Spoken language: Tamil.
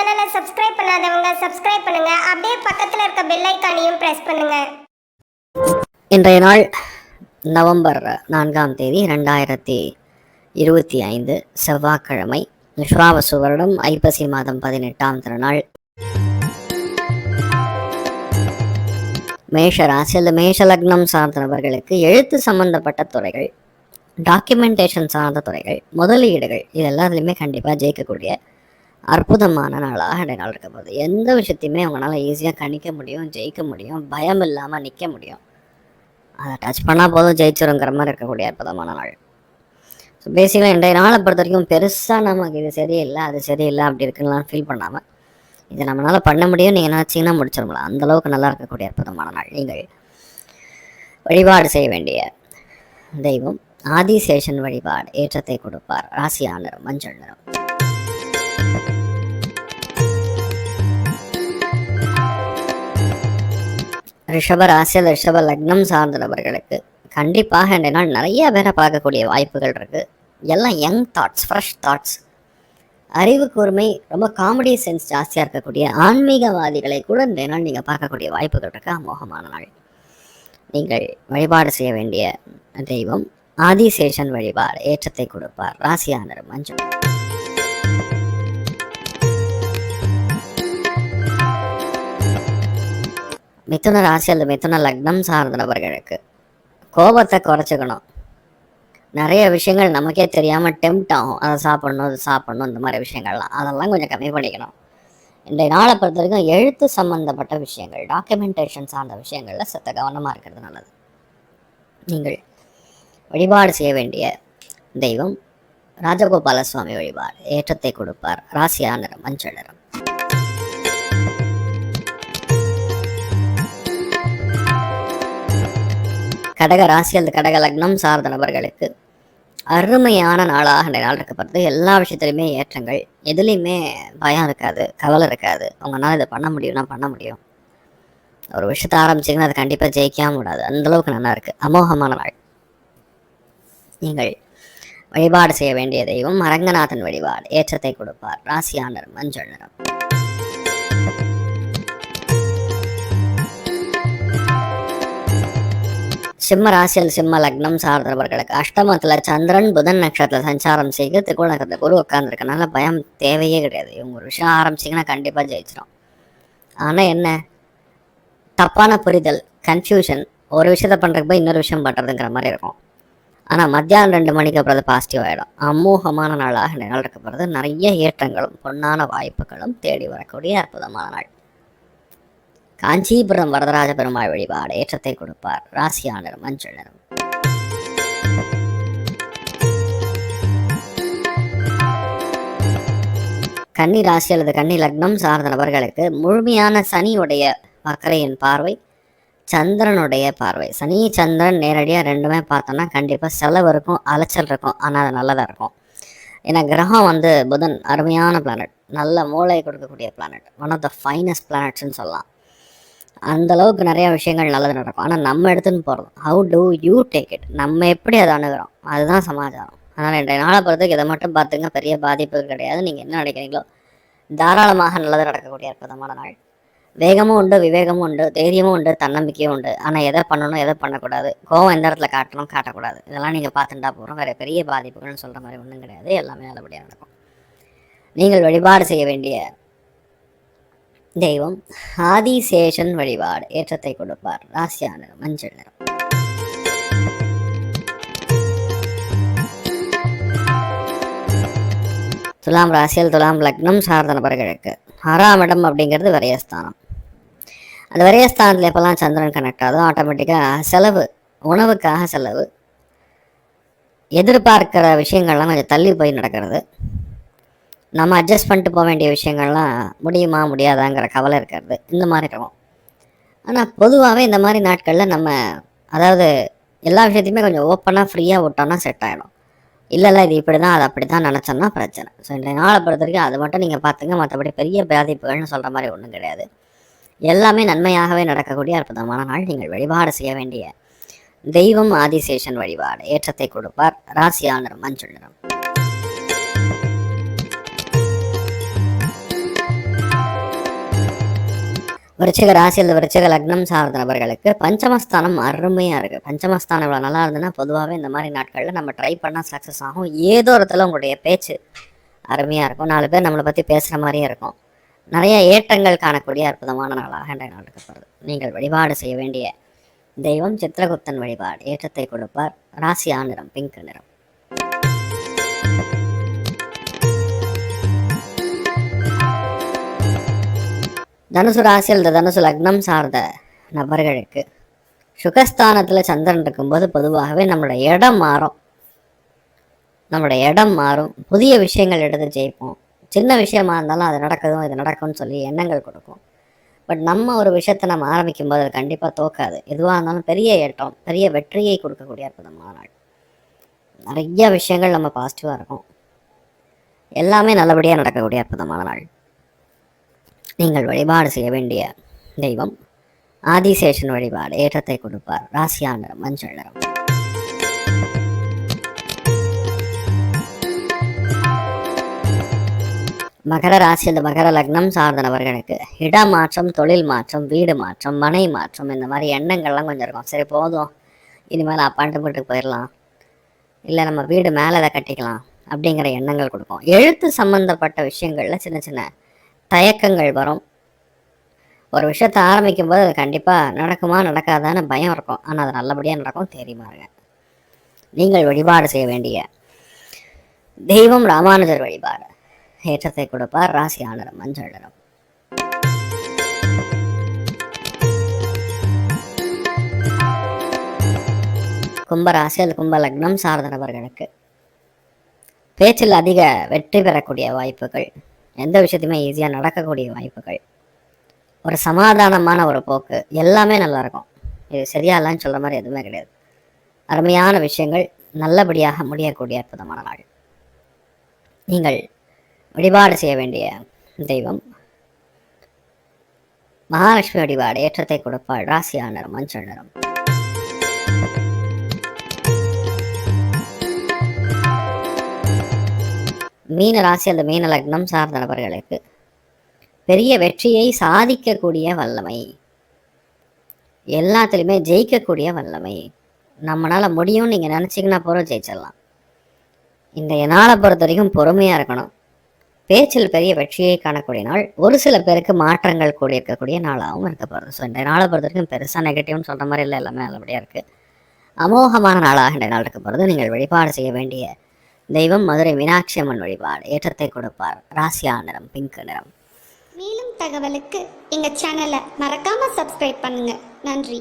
சேனலை சப்ஸ்கிரைப் பண்ணாதவங்க சப்ஸ்கிரைப் பண்ணுங்க. அப்படியே பக்கத்தில் இருக்க பெல் ஐக்கானையும் பிரஸ் பண்ணுங்க. இன்றைய நாள் நவம்பர் நான்காம் தேதி ரெண்டாயிரத்தி இருபத்தி ஐந்து செவ்வாய்க்கிழமை. விஸ்வாவசு வருடம் ஐப்பசி மாதம் பதினெட்டாம் திருநாள். மேஷ ராசி அல்லது மேஷ லக்னம் சார்ந்த நபர்களுக்கு எழுத்து சம்பந்தப்பட்ட துறைகள் டாக்குமெண்டேஷன் சார்ந்த துறைகள் முதலீடுகள் இது எல்லாத்துலேயுமே கண்டிப்பாக ஜெயிக்கக்கூடிய அற்புதமான நாளாக இன்றைய நாள் இருக்க போகுது. எந்த விஷயத்தையுமே அவங்களால ஈஸியாக கணிக்க முடியும் ஜெயிக்க முடியும் பயம் இல்லாமல் நிற்க முடியும். அதை டச் பண்ணால் போதும் ஜெயிச்சிருங்கிற மாதிரி இருக்கக்கூடிய அற்புதமான நாள். ஸோ பேசிக்கலாக இன்றைய நாளை பொறுத்த வரைக்கும் பெருசாக நமக்கு இது சரியில்லை அது சரியில்லை அப்படி இருக்குலாம் ஃபீல் பண்ணாமல் இதை நம்மளால் பண்ண முடியும். நீங்கள் நினச்சிங்கன்னா முடிச்சிடலாம். அந்தளவுக்கு நல்லா இருக்கக்கூடிய அற்புதமான நாள். நீங்கள் வழிபாடு செய்ய வேண்டிய தெய்வம் ஆதிசேஷன் வழிபாடு ஏற்றத்தை கொடுப்பார். ராசியா மஞ்சள் நிறம். ரிஷப ராசி அல்லது ரிஷப லக்னம் சார்ந்த நபர்களுக்கு கண்டிப்பாக இந்த நாள் நிறைய பேரை பார்க்கக்கூடிய வாய்ப்புகள் இருக்குது எல்லாம் யங் தாட்ஸ் ஃப்ரெஷ் தாட்ஸ் அறிவு கூர்மை ரொம்ப காமெடி சென்ஸ் ஜாஸ்தியாக இருக்கக்கூடிய ஆன்மீகவாதிகளை கூட இந்த நாள் நீங்கள் பார்க்கக்கூடிய வாய்ப்புகள் இருக்குது அமோகமான நாள். நீங்கள் வழிபாடு செய்ய வேண்டிய தெய்வம் ஆதிசேஷன் வழிபாடு ஏற்றத்தை கொடுப்பார். ராசியானர் மஞ்சள். மிதுன ராசி அல்லது மிதுன லக்னம் சார்ந்த நபர்களுக்கு கோபத்தை குறைச்சிக்கணும். நிறைய விஷயங்கள் நமக்கே தெரியாமல் டெம்ட் ஆகும். அதை சாப்பிடணும் அதை சாப்பிடணும் இந்த மாதிரி விஷயங்கள்லாம். அதெல்லாம் கொஞ்சம் கம்மி பண்ணிக்கணும். இன்றைய நாளை பொறுத்த வரைக்கும் எழுத்து சம்மந்தப்பட்ட விஷயங்கள் டாக்குமெண்டேஷன் சார்ந்த விஷயங்களில் சத்த கவனமாக இருக்கிறது நல்லது. நீங்கள் வழிபாடு செய்ய வேண்டிய தெய்வம் ராஜகோபால சுவாமி வழிபாடு ஏற்றத்தை கொடுப்பார். ராசியா நிறம் மஞ்சள் நிறம். கடக ராசி அல்லது கடக லக்னம் சார்ந்த நபர்களுக்கு அருமையான நாளாக இந்த நாள் இருக்கப்படுது எல்லா விஷயத்துலையுமே ஏற்றங்கள். எதுலேயுமே பயம் இருக்காது கவலை இருக்காது. உங்களால் இதை பண்ண முடியும்னா பண்ண முடியும். ஒரு விஷயத்த ஆரம்பிச்சிங்கன்னா அது கண்டிப்பாக ஜெயிக்காம விடாது. அந்தளவுக்கு நல்லா இருக்குது அமோகமான நாள். நீங்கள் வழிபாடு செய்ய வேண்டிய தெய்வம் அரங்கநாதன் வழிபாடு. ஏற்றத்தை கொடுப்பார். ராசியானர் மஞ்சள் நிறம். சிம்ம ராசியில் சிம்ம லக்னம் சார்ந்தவர்களுக்கு அஷ்டமத்தில் சந்திரன் புதன் நட்சத்திரத்தில் சஞ்சாரம் செய்து திகுண குரு உட்காந்துருக்கனால பயம் தேவையே கிடையாது. இவங்க ஒரு விஷயம் ஆரம்பிச்சிங்கன்னா கண்டிப்பாக ஜெயிச்சிடும் ஆனால் என்ன? தப்பான புரிதல் கன்ஃபியூஷன் ஒரு விஷயத்த பண்ணுறதுக்கு போய் இன்னொரு விஷயம் பண்ணுறதுங்கிற மாதிரி இருக்கும். ஆனால் மத்தியானம் ரெண்டு மணிக்கு அப்புறம் அது பாசிட்டிவ் ஆகிடும் அமோகமான நாளாக இந்த நாள் இருக்கப்படுறது நிறைய ஏற்றங்களும் பொன்னான வாய்ப்புகளும் தேடி வரக்கூடிய அற்புதமான நாள். காஞ்சிபுரம் வரதராஜ பெருமாள் வழிபாடு ஏற்றத்தை கொடுப்பார். ராசியானர் மஞ்சள் நிறம். கன்னி ராசி அல்லது கன்னி லக்னம் சார்ந்த நபர்களுக்கு முழுமையான சனியுடைய வக்கரையின் பார்வை சந்திரனுடைய பார்வை. சனி சந்திரன் நேரடியாக ரெண்டுமே பார்த்தோன்னா கண்டிப்பாக செலவு இருக்கும் அலைச்சல் இருக்கும். ஆனால் அது நல்லதாக இருக்கும். ஏன்னா கிரகம் வந்து புதன் அருமையான பிளானட் நல்ல மூளையை கொடுக்கக்கூடிய planet one of the finest பிளானட்ஸ்னு சொல்லலாம். அந்த அளவுக்கு நிறைய விஷயங்கள் நல்லது நடக்கும். ஆனால் நம்ம எடுத்துன்னு போகிறோம் how do you take it நம்ம எப்படி அதை அணுகிறோம்? அதுதான் சமாச்சாரம். அதனால் இன்றைய நாளை பொறுத்தவரைக்கும் இதை மட்டும் பார்த்துங்க. பெரிய பாதிப்பு கிடையாது. நீங்கள் என்ன நினைக்கிறீங்களோ தாராளமாக நல்லது நடக்கக்கூடிய அற்புதமான நாள். வேகமும் உண்டு விவேகமும் உண்டு தைரியமும் உண்டு தன்னம்பிக்கையும் உண்டு. ஆனால் எதை பண்ணணும் எதை பண்ணக்கூடாது? கோவம் எந்த இடத்துல காட்டணும் காட்டக்கூடாது. இதெல்லாம் நீங்கள் பார்த்துட்டா போகிறோம் வேறு பெரிய பாதிப்புகள்னு சொல்கிற மாதிரி ஒன்றும் கிடையாது. எல்லாமே நல்லபடியாக நடக்கும். நீங்கள் வழிபாடு செய்ய வேண்டிய தெய்வம் ஆதிசேஷன் வழிபாடு ஏற்றத்தை கொடுப்பார் ராசியான மஞ்சள் நிறம் துலாம் ராசியில் துலாம் லக்னம் சார்ந்த நபர்களுக்கு ஆறாம் இடம் அப்படிங்கிறது விரயஸ்தானம் அந்த விரயஸ்தானத்தில் எப்போல்லாம் சந்திரன் கனெக்ட் ஆகுதோ ஆட்டோமேட்டிக்காக செலவு உணவுக்காக செலவு எதிர்பார்க்கிற விஷயங்கள்லாம் கொஞ்சம் தள்ளி போய் நடக்கிறது நம்ம அட்ஜஸ்ட் பண்ணிட்டு போக வேண்டிய விஷயங்கள்லாம் முடியுமா முடியாதாங்கிற கவலை இருக்கிறது. இந்த மாதிரி இருக்கும். ஆனால் பொதுவாகவே இந்த மாதிரி நாட்களில் நம்ம அதாவது எல்லா விஷயத்தையுமே கொஞ்சம் ஓப்பனாக ஃப்ரீயாக விட்டோம்னா செட் ஆகிடும் இல்லை இல்லை இது இப்படி தான் அது அப்படி தான் நினச்சோன்னா பிரச்சனை. ஸோ இந்த நாளை பொறுத்த வரைக்கும் அது மட்டும் நீங்கள் பார்த்துங்க. மற்றபடி பெரிய பாதிப்புகள்னு சொல்கிற மாதிரி ஒன்றும் கிடையாது. எல்லாமே நன்மையாகவே நடக்கக்கூடிய அற்புதமான நாள். நீங்கள் வழிபாடு செய்ய வேண்டிய தெய்வம் ஆதிசேஷன் வழிபாடு ஏற்றத்தை கொடுப்பார். ராசியானர் மஞ்சள் நிறம். விருச்சிக ராசியில் விருச்சிக லக்னம் சார்ந்த நபர்களுக்கு பஞ்சமஸ்தானம் அருமையாக இருக்குது பஞ்சமஸ்தானம் இவ்வளோ நல்லா இருந்ததுன்னா பொதுவாகவே இந்த மாதிரி நாட்களில் நம்ம ட்ரை பண்ணால் சக்ஸஸ் ஆகும். ஏதோ இடத்துல உங்களுடைய பேச்சு அருமையாக இருக்கும். நாலு பேர் நம்மளை பற்றி பேசுகிற மாதிரியே இருக்கும். நிறைய ஏற்றங்கள் காணக்கூடிய அற்புதமான நாளாக இன்றைய நாள் இருக்கப்படுது. நீங்கள் வழிபாடு செய்ய வேண்டிய தெய்வம் சித்திரகுப்தன் வழிபாடு. ஏற்றத்தை கொடுப்பார். ராசியா நிறம் பிங்க் நிறம். தனுசு ராசியில் இந்த தனுசு லக்னம் சார்ந்த நபர்களுக்கு சுகஸ்தானத்தில் சந்திரன் இருக்கும்போது பொதுவாகவே நம்மளோட இடம் மாறும். நம்மளோட இடம் மாறும். புதிய விஷயங்கள் எடுத்து ஜெயிப்போம். சின்ன விஷயமா இருந்தாலும் அது நடக்குதும் இது நடக்கும்னு சொல்லி எண்ணங்கள் கொடுக்கும். பட் நம்ம ஒரு விஷயத்தை நம்ம ஆரம்பிக்கும் போது அது கண்டிப்பாக தோக்காது. எதுவாக இருந்தாலும் பெரிய ஏற்றம் பெரிய வெற்றியை கொடுக்கக்கூடிய அற்புதமான நாள். நிறைய விஷயங்கள் நம்ம பாசிட்டிவாக இருக்கும். எல்லாமே நல்லபடியாக நடக்கக்கூடிய அற்புதமான நாள். நீங்கள் வழிபாடு செய்ய வேண்டிய தெய்வம் ஆதிசேஷன் வழிபாடு ஏற்றத்தை கொடுப்பார். ராசியா நிறம் மஞ்சள் நிறம். மகர ராசி அந்த மகர லக்னம் சார்ந்தவர்களுக்கு இடமாற்றம் தொழில் மாற்றம் வீடு மாற்றம் மனை மாற்றம் இந்த மாதிரி எண்ணங்கள்லாம் கொஞ்சம் இருக்கும். சரி போதும். இனிமேல் அப்பாண்ட்டு வீட்டுக்கு போயிடலாம். இல்லை நம்ம வீடு மேலே அதை கட்டிக்கலாம் அப்படிங்கிற எண்ணங்கள் கொடுக்கும் எழுத்து சம்மந்தப்பட்ட விஷயங்களில் சின்ன சின்ன தயக்கங்கள் வரும். ஒரு விஷயத்தை ஆரம்பிக்கும் போது அது கண்டிப்பாக நடக்குமா நடக்காதான்னு பயம் இருக்கும். ஆனால் அது நல்லபடியாக நடக்கும். தெரியுமாருங்க நீங்கள் வழிபாடு செய்ய வேண்டிய தெய்வம் ராமானுஜர் வழிபாடு. ஏற்றத்தை கொடுப்பார். ராசி ஆனரம் மஞ்சள் நிறம். கும்பராசி அது கும்ப லக்னம் சார்ந்த நபர்களுக்கு பேச்சில் அதிக வெற்றி பெறக்கூடிய வாய்ப்புகள். எந்த விஷயத்தையுமே ஈஸியாக நடக்கக்கூடிய வாய்ப்புகள். ஒரு சமாதானமான ஒரு போக்கு எல்லாமே நல்லாயிருக்கும். இது சரியா இல்லைன்னு சொல்கிற மாதிரி எதுவுமே கிடையாது. அருமையான விஷயங்கள் நல்லபடியாக முடியக்கூடிய அற்புதமான நாள். நீங்கள் வழிபாடு செய்ய வேண்டிய தெய்வம். மகாலட்சுமி வழிபாடு ஏற்றத்தை கொடுப்பாள் ராசியா நிறம் மஞ்சள் நிறம். மீன ராசி அந்த மீன லக்னம் சார்ந்த நபர்களுக்கு பெரிய வெற்றியை சாதிக்கக்கூடிய வல்லமை. எல்லாத்துலேயுமே ஜெயிக்கக்கூடிய வல்லமை. நம்மளால் முடியும்னு நீங்கள் நினச்சிங்கன்னா போகிற ஜெயிச்சிடலாம். இந்த நாளை பொறுத்த வரைக்கும் பொறுமையாக இருக்கணும். பேச்சில் பெரிய வெற்றியை காணக்கூடிய நாள் ஒரு சில பேருக்கு மாற்றங்கள் கூடி இருக்கக்கூடிய நாளாகவும் இருக்க போகிறது ஸோ இந்த நாளை பொறுத்த வரைக்கும் பெருசாக நெகட்டிவ்னு சொல்கிற மாதிரி இல்லை எல்லாமே நல்லபடியாக இருக்குது அமோகமான நாளாக இந்த நாள் இருக்க போகிறது நீங்கள் வழிபாடு செய்ய வேண்டிய தெய்வம் மதுரை மீனாட்சி அம்மன் வழிபாடு. ஏற்றத்தை கொடுப்பார். ராசியா நிறம் பிங்க் நிறம். மேலும் தகவலுக்கு எங்கள் சேனலை மறக்காமல் சப்ஸ்கிரைப் பண்ணுங்கள் நன்றி.